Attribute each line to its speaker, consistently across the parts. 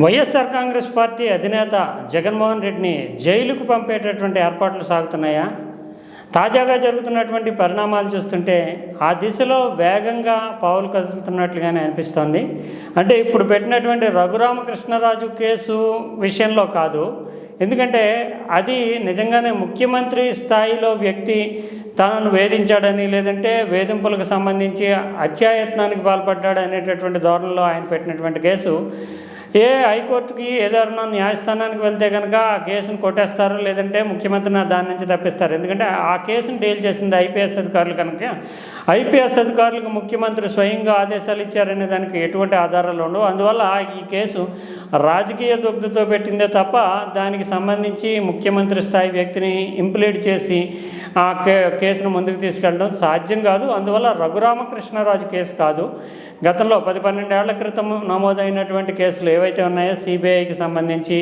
Speaker 1: YSR Congress party అధినేత జగన్మోహన్ రెడ్డిని జైలుకు పంపేటటువంటి ఏర్పాట్లు సాగుతున్నాయా? తాజాగా జరుగుతున్నటువంటి పరిణామాలు చూస్తుంటే ఆ దిశలో వేగంగా పావులు కదులుతున్నట్లుగానే అనిపిస్తోంది. అంటే ఇప్పుడు పెట్టినటువంటి రఘురామకృష్ణరాజు కేసు విషయంలో కాదు. ఎందుకంటే అది నిజంగానే ముఖ్యమంత్రి స్థాయిలో వ్యక్తి తనను వేధించాడని లేదంటే వేధింపులకు సంబంధించి హత్యాయత్నానికి పాల్పడ్డాడు అనేటటువంటి ధోరణిలో ఆయన పెట్టినటువంటి కేసు. ఏ హైకోర్టుకి ఏదైనా న్యాయస్థానానికి వెళ్తే కనుక ఆ కేసును కొట్టేస్తారు లేదంటే ముఖ్యమంత్రిని దాని నుంచి తప్పిస్తారు. ఎందుకంటే ఆ కేసును డీల్ చేసింది ఐపీఎస్ అధికారులు కనుక. ఐపీఎస్ అధికారులకు ముఖ్యమంత్రి స్వయంగా ఆదేశాలు ఇచ్చారనే దానికి ఎటువంటి ఆధారాలు ఉండవు. అందువల్ల ఈ కేసు రాజకీయ దుగ్ధతో పెట్టిందే తప్ప దానికి సంబంధించి ముఖ్యమంత్రి స్థాయి వ్యక్తిని ఇంప్లీడ్ చేసి ఆ కే కేసును ముందుకు తీసుకెళ్ళడం సాధ్యం కాదు. అందువల్ల రఘురామకృష్ణరాజు కేసు కాదు. గతంలో పది పన్నెండేళ్ళ క్రితం నమోదైనటువంటి కేసులు ఏవైతే ఉన్నాయో సిబిఐకి సంబంధించి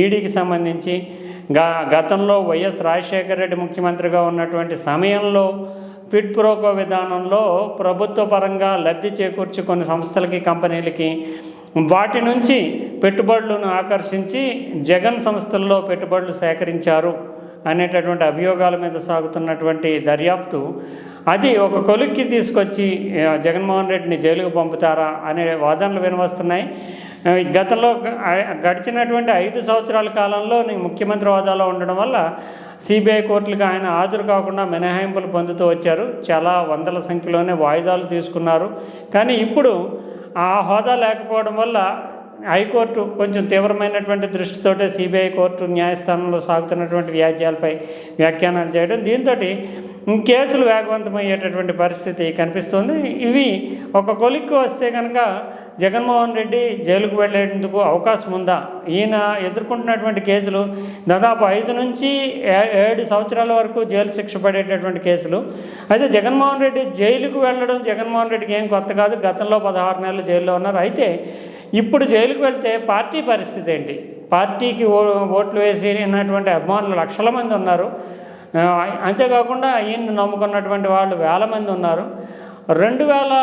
Speaker 1: ఈడీకి సంబంధించి గా గతంలో వైఎస్ రాజశేఖర రెడ్డి ముఖ్యమంత్రిగా ఉన్నటువంటి సమయంలో ఫిట్ ప్రోకో విధానంలో ప్రభుత్వ పరంగా లబ్ధి చేకూర్చి కొన్ని సంస్థలకి కంపెనీలకి వాటి నుంచి పెట్టుబడులను ఆకర్షించి జగన్ సంస్థల్లో పెట్టుబడులు సేకరించారు. అనేటటువంటి అభియోగాల మీద సాగుతున్నటువంటి దర్యాప్తు అది ఒక కొలుక్కి తీసుకొచ్చి జగన్మోహన్ రెడ్డిని జైలుకు పంపుతారా అనే వాదనలు వినవస్తున్నాయి. గతంలో గడిచినటువంటి ఐదు సంవత్సరాల కాలంలో ముఖ్యమంత్రి హోదాలో ఉండడం వల్ల సిబిఐ కోర్టులకు ఆయన హాజరు కాకుండా మినహాయింపులు పొందుతూ వచ్చారు. చాలా వందల సంఖ్యలోనే వాయిదాలు తీసుకున్నారు. కానీ ఇప్పుడు ఆ హోదా లేకపోవడం వల్ల హైకోర్టు కొంచెం తీవ్రమైనటువంటి దృష్టితోటే సిబిఐ కోర్టు న్యాయస్థానంలో సాగుతున్నటువంటి వ్యాజ్యాలపై వ్యాఖ్యానాలు చేయడం. దీంతో కేసులు వేగవంతమయ్యేటటువంటి పరిస్థితి కనిపిస్తుంది. ఇవి ఒక కొలిక్కి వస్తే కనుక జగన్మోహన్ రెడ్డి జైలుకు వెళ్ళేందుకు అవకాశం ఉందా? ఈయన ఎదుర్కొంటున్నటువంటి కేసులు దాదాపు ఐదు నుంచి ఏ- ఏడు సంవత్సరాల వరకు జైలు శిక్ష పడేటటువంటి కేసులు. అయితే జగన్మోహన్ రెడ్డి జైలుకు వెళ్ళడం జగన్మోహన్ రెడ్డికి ఏం కొత్త కాదు. గతంలో పదహారు నెలలు జైల్లో ఉన్నారు. అయితే ఇప్పుడు జైలుకు వెళ్తే పార్టీ పరిస్థితి ఏంటి? పార్టీకి ఓ ఓట్లు వేసినటువంటి అభిమానులు లక్షల మంది ఉన్నారు. అంతేకాకుండా ఈయన్ని నమ్ముకున్నటువంటి వాళ్ళు వేల మంది ఉన్నారు. రెండు వేల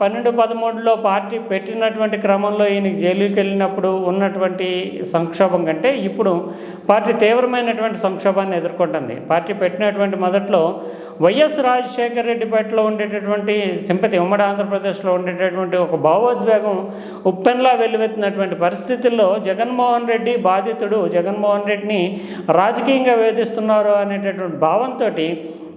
Speaker 1: పన్నెండు పదమూడులో పార్టీ పెట్టినటువంటి క్రమంలో ఈయనకి జైలుకి వెళ్ళినప్పుడు ఉన్నటువంటి సంక్షోభం కంటే ఇప్పుడు పార్టీ తీవ్రమైనటువంటి సంక్షోభాన్ని ఎదుర్కొంటుంది. పార్టీ పెట్టినటువంటి మొదట్లో వైఎస్ రాజశేఖర రెడ్డి పట్ల ఉండేటటువంటి సింపతి ఉమ్మడి ఆంధ్రప్రదేశ్లో ఉండేటటువంటి ఒక భావోద్వేగం ఉప్పెన్లా వెల్లువెత్తినటువంటి పరిస్థితుల్లో జగన్మోహన్ రెడ్డి బాధితుడు జగన్మోహన్ రెడ్డిని రాజకీయంగా వేధిస్తున్నారు అనేటటువంటి భావంతో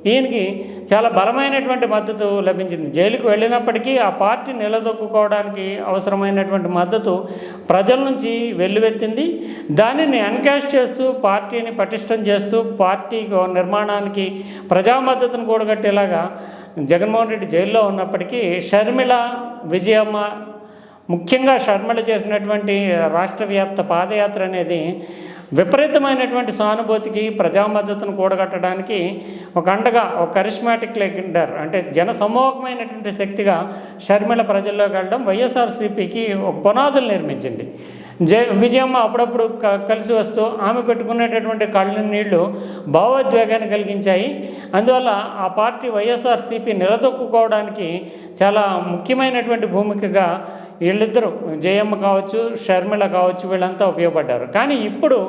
Speaker 1: ఈయనకి చాలా బలమైనటువంటి మద్దతు లభించింది. జైలుకు వెళ్ళినప్పటికీ ఆ పార్టీ నిలదొక్కుకోవడానికి అవసరమైనటువంటి మద్దతు ప్రజల నుంచి వెల్లువెత్తింది. దానిని ఎన్కాష్ చేస్తూ పార్టీని పటిష్టం చేస్తూ పార్టీ నిర్మాణానికి ప్రజా మద్దతును కూడగట్టేలాగా జగన్మోహన్ రెడ్డి జైల్లో ఉన్నప్పటికీ షర్మిల విజయమ్మ ముఖ్యంగా షర్మిల చేసినటువంటి రాష్ట్ర వ్యాప్త పాదయాత్ర అనేది విపరీతమైనటువంటి సానుభూతికి ప్రజా మద్దతును కూడగట్టడానికి ఒక అండగా ఒక కరిస్మాటిక్ లెగెండర్ అంటే జన సమూహమైనటువంటి శక్తిగా షర్మిల ప్రజల్లోకి వెళ్ళడం వైఎస్ఆర్సీపీకి ఒక పునాదులు నిర్మించింది. జయ విజయమ్మ అప్పుడప్పుడు క- కలిసి వస్తూ ఆమె పెట్టుకునేటటువంటి కళ్ళ నీళ్ళు భావోద్వేగాన్ని కలిగించాయి. అందువల్ల ఆ పార్టీ వైఎస్ఆర్సీపీ నిలదొక్కుకోవడానికి చాలా ముఖ్యమైనటువంటి భూమికగా వీళ్ళిద్దరూ జయమ్మ కావచ్చు షర్మిల కావచ్చు వీళ్ళంతా ఉపయోగపడ్డారు. కానీ ఇప్పుడు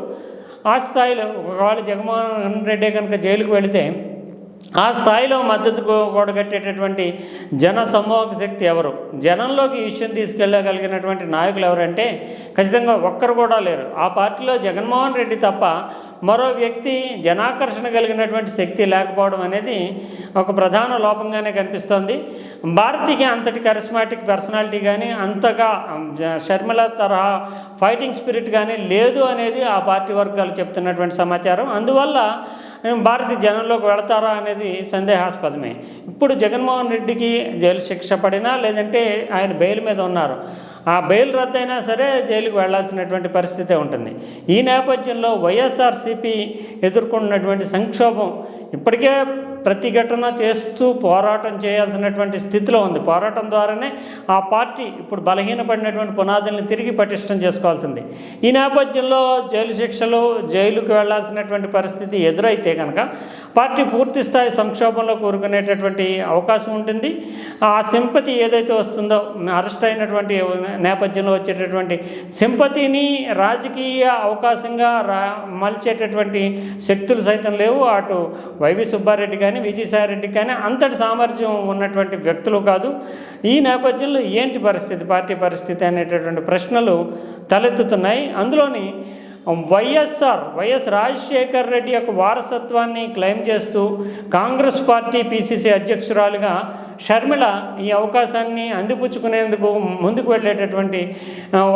Speaker 1: ఆ స్థాయిలో ఒకవేళ జగన్మోహన్ రెడ్డి కనుక జైలుకు వెళితే ఆ స్థాయిలో మద్దతు కూడగట్టేటటువంటి జన సమూహక శక్తి ఎవరు? జనంలోకి విషయం తీసుకెళ్ళగలిగినటువంటి నాయకులు ఎవరంటే ఖచ్చితంగా ఒక్కరు కూడా లేరు. ఆ పార్టీలో జగన్మోహన్ రెడ్డి తప్ప మరో వ్యక్తి జనాకర్షణ కలిగినటువంటి శక్తి లేకపోవడం అనేది ఒక ప్రధాన లోపంగానే కనిపిస్తోంది. భారతికి అంతటి కరిస్మాటిక్ పర్సనాలిటీ కానీ అంతగా షర్మిల తరహా ఫైటింగ్ స్పిరిట్ కానీ లేదు అనేది ఆ పార్టీ వర్గాలు చెప్తున్నటువంటి సమాచారం. అందువల్ల భారతి జనంలోకి వెళతారా అనేది సందేహాస్పదమే. ఇప్పుడు జగన్మోహన్ రెడ్డికి జైలు శిక్ష పడినా లేదంటే ఆయన బెయిల్ మీద ఉన్నారు. ఆ బెయిల్ రద్దయినా సరే జైలుకు వెళ్ళాల్సినటువంటి పరిస్థితే ఉంటుంది. ఈ నేపథ్యంలో వైఎస్ఆర్సీపీ ఎదుర్కొన్నటువంటి సంక్షోభం ఇప్పటికే ప్రతిఘటన చేస్తూ పోరాటం చేయాల్సినటువంటి స్థితిలో ఉంది. పోరాటం ద్వారానే ఆ పార్టీ ఇప్పుడు బలహీనపడినటువంటి పునాదుల్ని తిరిగి పటిష్టం చేసుకోవాల్సింది. ఈ నేపథ్యంలో జైలు శిక్షలు జైలుకు వెళ్ళాల్సినటువంటి పరిస్థితి ఎదురైతే కనుక పార్టీ పూర్తి స్థాయి సంక్షోభంలో కూరుకునేటటువంటి అవకాశం ఉంటుంది. ఆ సింపతి ఏదైతే వస్తుందో అరెస్ట్ అయినటువంటి నేపథ్యంలో వచ్చేటటువంటి సింపతిని రాజకీయ అవకాశంగా రా మలిచేటటువంటి శక్తులు సైతం లేవు. అటు వైవి సుబ్బారెడ్డి కానీ విజయసాయిరెడ్డి కానీ అంతటి సామర్థ్యం ఉన్నటువంటి వ్యక్తులు కాదు. ఈ నేపథ్యంలో ఏంటి పరిస్థితి పార్టీ పరిస్థితి అనేటటువంటి ప్రశ్నలు తలెత్తుతున్నాయి. అందులోని వైఎస్ఆర్ వైఎస్ రాజశేఖర్ రెడ్డి యొక్క వారసత్వాన్ని క్లెయిమ్ చేస్తూ కాంగ్రెస్ పార్టీ పిసిసి అధ్యక్షురాలుగా షర్మిల ఈ అవకాశాన్ని అందిపుచ్చుకునేందుకు ముందుకు వెళ్ళేటటువంటి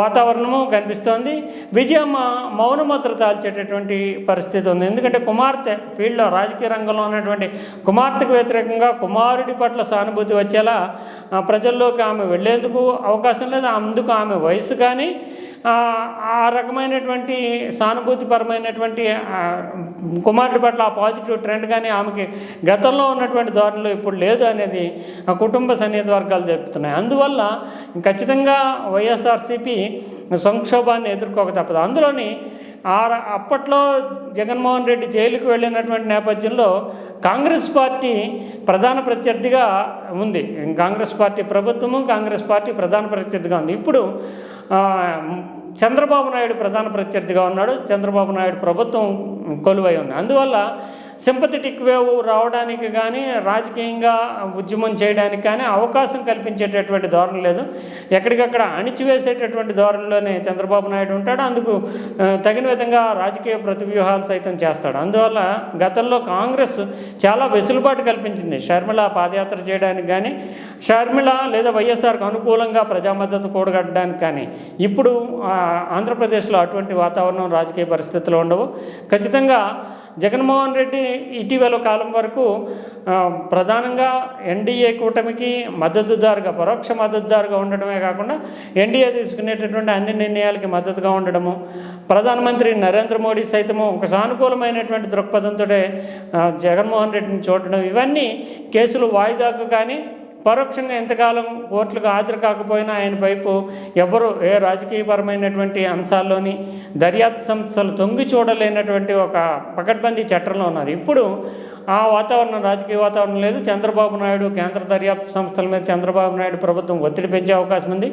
Speaker 1: వాతావరణము కనిపిస్తోంది. విజయమ్మ మౌనముద్ర తాల్చేటటువంటి పరిస్థితి ఉంది. ఎందుకంటే కుమార్తె ఫీల్డ్లో రాజకీయ రంగంలో ఉన్నటువంటి కుమార్తెకు వ్యతిరేకంగా కుమారుడి పట్ల సానుభూతి వచ్చేలా ప్రజల్లోకి ఆమె వెళ్ళేందుకు అవకాశం లేదు. అందుకు ఆమె వయసు కానీ ఆ రకమైనటువంటి సానుభూతిపరమైనటువంటి కుమారుడి పట్ల ఆ పాజిటివ్ ట్రెండ్ కానీ ఆమెకి గతంలో ఉన్నటువంటి ధోరణిలో ఇప్పుడు లేదు అనేది ఆ కుటుంబ సన్నిహిత వర్గాలు చెప్తున్నాయి. అందువల్ల ఖచ్చితంగా వైఎస్ఆర్సీపీ సంక్షోభాన్ని ఎదుర్కోక తప్పదు. అందులోని ఆ అప్పట్లో జగన్మోహన్ రెడ్డి జైలుకు వెళ్ళినటువంటి నేపథ్యంలో కాంగ్రెస్ పార్టీ ప్రధాన ప్రత్యర్థిగా ఉంది. కాంగ్రెస్ పార్టీ ప్రభుత్వము కాంగ్రెస్ పార్టీ ప్రధాన ప్రత్యర్థిగా ఉంది. ఇప్పుడు చంద్రబాబు నాయుడు ప్రధాన ప్రత్యర్థిగా ఉన్నాడు. చంద్రబాబు నాయుడు ప్రభుత్వం కొలువై ఉంది. అందువల్ల సింపథెటిక్ వేవ్ రావడానికి కానీ రాజకీయంగా ఉద్యమం చేయడానికి కానీ అవకాశం కల్పించేటటువంటి ధోరణి లేదు. ఎక్కడికక్కడ అణిచివేసేటటువంటి ధోరణిలోనే చంద్రబాబు నాయుడు ఉంటాడు. అందుకు తగిన విధంగా రాజకీయ ప్రతివ్యూహాలు సైతం చేస్తాడు. అందువల్ల గతంలో కాంగ్రెస్ చాలా వెసులుబాటు కల్పించింది. షర్మిల పాదయాత్ర చేయడానికి కానీ షర్మిల లేదా వైఎస్ఆర్కు అనుకూలంగా ప్రజామద్దతు కూడగట్టడానికి కానీ ఇప్పుడు ఆంధ్రప్రదేశ్లో అటువంటి వాతావరణం రాజకీయ పరిస్థితులు ఉండవు. ఖచ్చితంగా జగన్మోహన్ రెడ్డి ఇటీవల కాలం వరకు ప్రధానంగా ఎన్డీఏ కూటమికి మద్దతుదారుగా పరోక్ష మద్దతుదారుగా ఉండడమే కాకుండా ఎన్డీఏ తీసుకునేటటువంటి అన్ని నిర్ణయాలకి మద్దతుగా ఉండడము ప్రధానమంత్రి నరేంద్ర మోడీ సైతము ఒక సానుకూలమైనటువంటి దృక్పథంతో జగన్మోహన్ రెడ్డిని చూడడం ఇవన్నీ కేసులు వాయిదాకు కానీ పరోక్షంగా ఎంతకాలం కోర్టులకు హాజరు కాకపోయినా ఆయన వైపు ఎవరు ఏ రాజకీయపరమైనటువంటి అంశాల్లోని దర్యాప్తు సంస్థలు తొంగి చూడలేనటువంటి ఒక పకడ్బందీ చట్టంలో ఉన్నారు. ఇప్పుడు ఆ వాతావరణం రాజకీయ వాతావరణం లేదు. చంద్రబాబు నాయుడు కేంద్ర దర్యాప్తు సంస్థల మీద చంద్రబాబు నాయుడు ప్రభుత్వం ఒత్తిడి పెంచే అవకాశం ఉంది.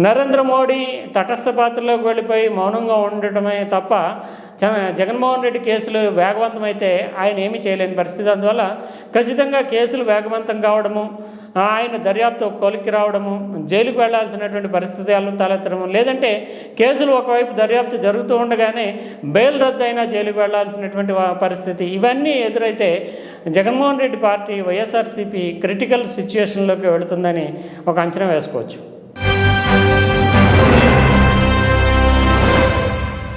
Speaker 1: నరేంద్ర మోడీ తటస్థ పాత్రలోకి వెళ్ళిపోయి మౌనంగా ఉండటమే తప్ప చ- జగన్మోహన్ రెడ్డి కేసులు వేగవంతమైతే ఆయన ఏమీ చేయలేని పరిస్థితి. అందువల్ల ఖచ్చితంగా కేసులు వేగవంతం కావడము ఆయన దర్యాప్తు కొలికి రావడము జైలుకు వెళ్ళాల్సినటువంటి పరిస్థితులు తలెత్తడము. లేదంటే కేసులు ఒకవైపు దర్యాప్తు జరుగుతూ ఉండగానే బెయిల్ రద్దు అయినా జైలుకు వెళ్ళాల్సినటువంటి పరిస్థితి. ఇవన్నీ ఎదురైతే జగన్మోహన్ రెడ్డి పార్టీ వైఎస్ఆర్సీపీ క్రిటికల్ సిచ్యువేషన్లోకి వెళుతుందని ఒక అంచనా వేసుకోవచ్చు.